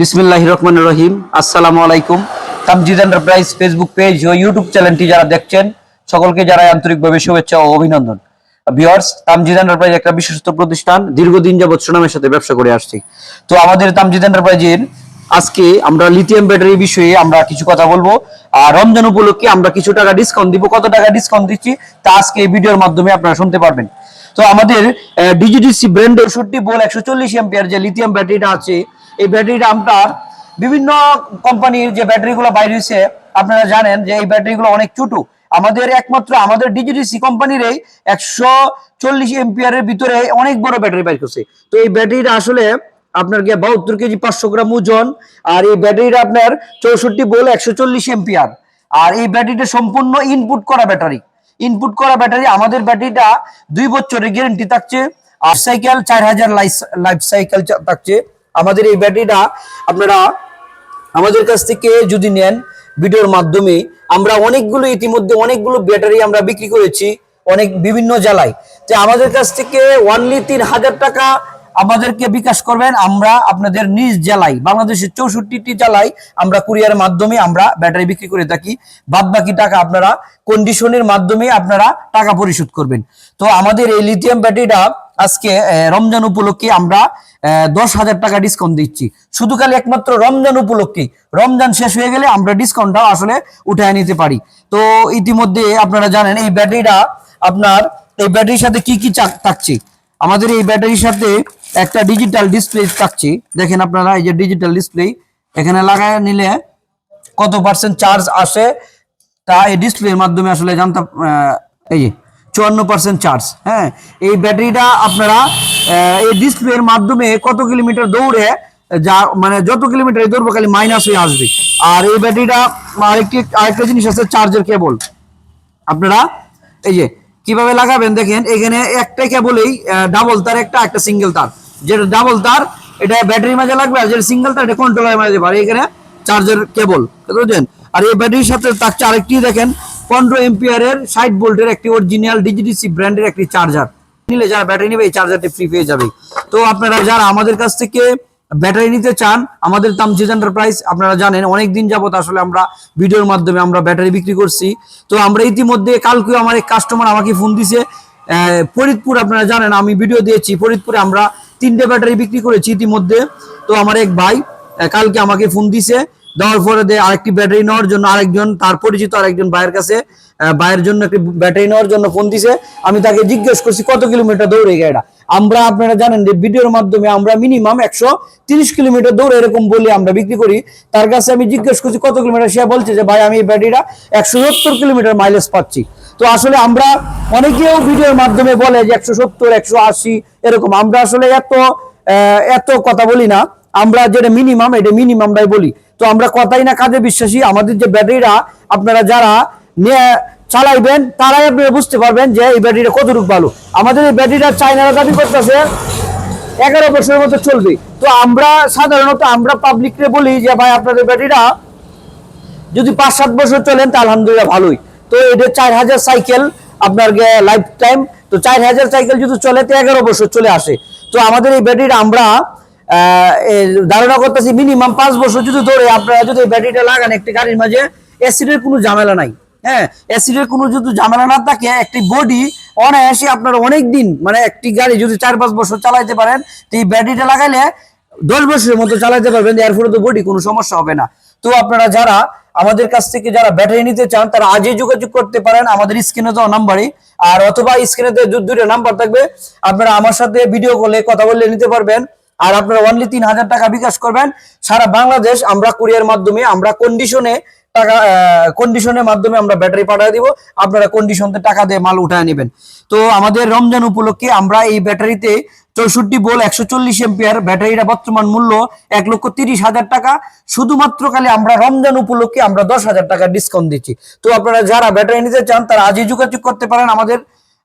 বিসমিল্লাহ রহমান রহিম। আসসালামু আলাইকুম। তামজিদ এন্টারপ্রাইজ ফেসবুক পেজ ও ইউটিউব চ্যানেলটি যারা দেখছেন, সকলকে যারা আন্তরিকভাবে শুভেচ্ছা ও অভিনন্দন। ভিওয়ার্স তামজিদ এন্টারপ্রাইজ একটা বিশ্বস্ত প্রতিষ্ঠান, দীর্ঘদিন যাবৎ সুনামের সাথে ব্যবসা করে আসছি। তো আমাদের তামজিদ এন্টারপ্রাইজের আজকে আমরা লিথিয়াম ব্যাটারি বিষয়ে আমরা কিছু কথা বলব। আর রমজান উপলক্ষে আমরা কিছু টাকা ডিসকাউন্ট দিব। কত টাকা ডিসকাউন্ট দিচ্ছি তা আজকে এই ভিডিওর মাধ্যমে আপনারা শুনতে পারবেন। তো আমাদের ডিজিডিসি ব্র্যান্ডের ষট্টি বল একশো চল্লিশ এম্পিয়ার যে লিথিয়াম ব্যাটারিটা আছে এই ব্যাটারিটা আপনার বিভিন্ন কোম্পানির যে ব্যাটারিগুলো বাইরে হয়েছে, আপনারা জানেন যে এই ব্যাটারিগুলো অনেক ছোট। আমাদের একমাত্র, আমাদের ডিজিডিসি কোম্পানির এই একশো চল্লিশ এম্পিয়ারের ভিতরে অনেক বড় ব্যাটারি বাইর করছে। তো এই ব্যাটারিটা আসলে আপনার গিয়ে বাহাত্তর কেজি, পাঁচশো গ্রাম ওজন, আর এই ব্যাটারিটা আপনার চৌষট্টি বল একশো চল্লিশ এম্পিয়ার আর এই ব্যাটারিটা সম্পূর্ণ ইনপুট করা ব্যাটারি ইনপুট করা ব্যাটারি আমাদের ব্যাটারিটা দুই বছরের গ্যারেন্টি থাকছে, আর সাইকেল চার হাজার লাইফ সাইকেল থাকছে। আমাদের এই ব্যাটারিটা আপনারা আমাদের কাছ থেকে যদি নেন ভিডিওর মাধ্যমে, আমরা অনেকগুলো ইতিমধ্যে অনেকগুলো ব্যাটারি আমরা বিক্রি করেছি অনেক বিভিন্ন জেলায় তো আমাদের কাছ থেকে ওয়ানলি তিন হাজার টাকা আমাদেরকে বিকাশ করবেন। আমরা আপনাদের নিজ জেলায় বাংলাদেশের চৌষট্টিটি জেলায় আমরা কুরিয়ারের মাধ্যমে আমরা ব্যাটারি বিক্রি করে থাকি। বাদ বাকি টাকা আপনারা কন্ডিশনের মাধ্যমে আপনারা টাকা পরিশোধ করবেন। তো আমাদের এই লিথিয়াম ব্যাটারিটা আজকে রমজান উপলক্ষে আমরা দশ হাজার টাকা ডিসকাউন্ট দিচ্ছি। শুধু খালি একমাত্র রমজান উপলক্ষে। রমজান শেষ হয়ে গেলে আমরা ডিসকাউন্টটা আসলে উঠায় নিতে পারি। তো ইতিমধ্যে আপনারা জানেন এই ব্যাটারিটা আপনার এই ব্যাটারির সাথে কি কি থাকছে? আমাদের এই ব্যাটারির সাথে একটা ডিজিটাল ডিসপ্লে থাকছে। দেখেন আপনারা এই যে ডিজিটাল ডিসপ্লে এখানে লাগায় নিলে কত পার্সেন্ট চার্জ আসে তা এই ডিসপ্লের মাধ্যমে আসলে জানতাম আহ, এই চুয়ান্ন পার্সেন্ট চার্জ হ্যাঁ এই ব্যাটারিটা আপনারা এই ডিসপ্লের মাধ্যমে কত কিলোমিটার দৌড়ে, যা মানে যত কিলোমিটার দৌড়বে খালি মাইনাস হয়ে আসবে। আর এই ব্যাটারিটা আরেকটি, আরেকটা জিনিস আছে চার্জের কেবল আপনারা, এই যে, কীভাবে লাগাবেন দেখেন, এখানে একটা কেবলেই ডাবল তার একটা একটা সিঙ্গেল তার। যেটা ডাবল তার, এটা ব্যাটারির মাঝে লাগবে, আর যেটা সিঙ্গেল তার, এটা কন্ট্রোলারের মাঝে পারে এখানে চার্জের কেবল বুঝলেন? আর এই ব্যাটারির সাথে থাকছে আরেকটি দেখেন পনেরো এম্পিয়ারের ষাট ভোল্টের একটি অরিজিনাল ডিজিডিসি ব্র্যান্ডের একটি চার্জার নিলে যারা ব্যাটারি নেবে, এই চার্জারটি ফ্রি পেয়ে যাবে। তো আপনারা যারা আমাদের কাছ থেকে ব্যাটারি নিতে চান, আমাদের দাম তামজিদ এন্টারপ্রাইজ আপনারা জানেন অনেক দিন যাবত আসলে আমরা ভিডিওর মাধ্যমে আমরা ব্যাটারি বিক্রি করছি। তো আমরা ইতিমধ্যে কালকে আমার এক কাস্টমার আমাকে ফোন দিছে ফরিদপুর, আপনারা জানেন, আমি ভিডিও দিয়েছি। ফরিদপুরে আমরা তিনটে ব্যাটারি বিক্রি করেছি ইতিমধ্যে। তো আমার এক ভাই কালকে আমাকে ফোন দিছে দেওয়ার পরে আরেকটি ব্যাটারি নেওয়ার জন্য আরেকজন, তার পরিচিত আরেকজন ভাইয়ের কাছে ভাইয়ের জন্য একটি ব্যাটারি নেওয়ার জন্য ফোন দিছে। আমি তাকে জিজ্ঞেস করছি, কত কিলোমিটার দৌড়ে গাড়িটা আমরা, আপনারা জানেন যে ভিডিওর মাধ্যমে আমরা মিনিমাম একশো তিরিশ কিলোমিটার দৌড়ে এরকম বলে আমরা বিক্রি করি। তার কাছে আমি জিজ্ঞেস করছি, কত কিলোমিটার? সে বলছে যে, ভাই, আমি এই ব্যাটারিটা একশো সত্তর কিলোমিটার মাইলেজ পাচ্ছি। তো আসলে আমরা অনেকেও ভিডিওর মাধ্যমে বলে যে একশো সত্তর, একশো আশি, এরকম। আমরা আসলে এত এত কথা বলি না। আমরা যেটা মিনিমাম এটা মিনিমামটাই বলি। তো আমরা কথাই না কাজে বিশ্বাসী, আমাদের যে ব্যাটারিটা আপনারা যারা চালাইবেন, তারাই আপনারা বুঝতে পারবেন যে এই ব্যাটারিটা কতটুকু ভালো। আমাদের এই ব্যাটারিটা চাইনারা দাবি করতেছে, এগারো বছরের মতো চলবে। তো আমরা সাধারণত, আমরা পাবলিকরে বলি যে, ভাই, আপনাদের ব্যাটারিটা যদি পাঁচ সাত বছর চলেন, তা আলহামদুলিল্লাহ ভালোই। তো এটা চার হাজার সাইকেল আপনার লাইফ টাইম তো চার হাজার সাইকেল যদি চলে, তো এগারো বছর চলে আসে। তো আমাদের এই ব্যাটারিটা আমরা ধারণা করতেছি মিনিমাম পাঁচ বছর যদি ধরে আপনারা যদি ব্যাটারিটা লাগান একটি গাড়ির মাঝে অ্যাসিডের কোনো ঝামেলা নাই। হ্যাঁ অ্যাসিডের কোনো যদি ঝামেলা না থাকে, একটি বডি অনায়াসে আপনার অনেক দিন মানে একটি গাড়ি যদি চার পাঁচ বছর চালাইতে পারেন, তো এই ব্যাটারিটা লাগাইলে দশ বছরের মতো চালাতে পারবেন এরপরে তো বডি কোনো সমস্যা হবে না। তো আপনারা যারা আমাদের কাছ থেকে যারা ব্যাটারি নিতে চান, তারা আজই যোগাযোগ করতে পারেন আমাদের স্ক্রিনে দেওয়া নাম্বারে। আর অথবা স্ক্রিনে দুটো নাম্বার থাকবে। আপনারা আমার সাথে ভিডিও কলে কথা বললে নিতে পারবেন। আর আপনারা অনলি তিন হাজার টাকা বিকাশ করবেন। সারা বাংলাদেশ আমরা কুরিয়ার মাধ্যমে, আমরা কন্ডিশনে টাকা কন্ডিশনের মাধ্যমে আমরা ব্যাটারি পাঠিয়ে দিব। আপনারা কন্ডিশনতে টাকা দিয়ে মাল উঠায় নেবেন। তো আমাদের রমজান উপলক্ষে আমরা এই ব্যাটারিতে চৌষট্টি বল একশো চল্লিশ এম্পিয়ার ব্যাটারিটা বর্তমান মূল্য এক লক্ষ তিরিশ হাজার টাকা। শুধুমাত্র খালি আমরা রমজান উপলক্ষে আমরা দশ হাজার টাকা ডিসকাউন্ট দিচ্ছি। তো আপনারা যারা ব্যাটারি নিতে চান, তারা আজই যোগাযোগ করতে পারেন আমাদের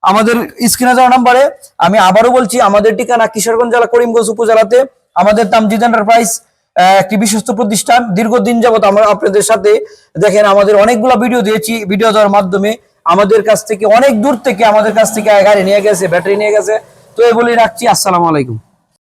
আমাদের স্ক্রিনে যাওয়ার নাম্বারে আমি আবারও বলছি আমাদের ঠিকানা কিশোরগঞ্জ জেলা করিমগঞ্জ উপজেলাতে। আমাদের তামজিদ এন্টারপ্রাইজ আহ, একটি বিশ্বস্ত প্রতিষ্ঠান। দীর্ঘদিন যাবত আমরা আপনাদের সাথে দেখেন আমাদের অনেকগুলো ভিডিও দিয়েছি ভিডিও দেওয়ার মাধ্যমে। আমাদের কাছ থেকে অনেক দূর থেকে আমাদের কাছ থেকে গাড়ি নিয়ে গেছে ব্যাটারি নিয়ে গেছে। তো এগুলি রাখছি আসসালামু আলাইকুম।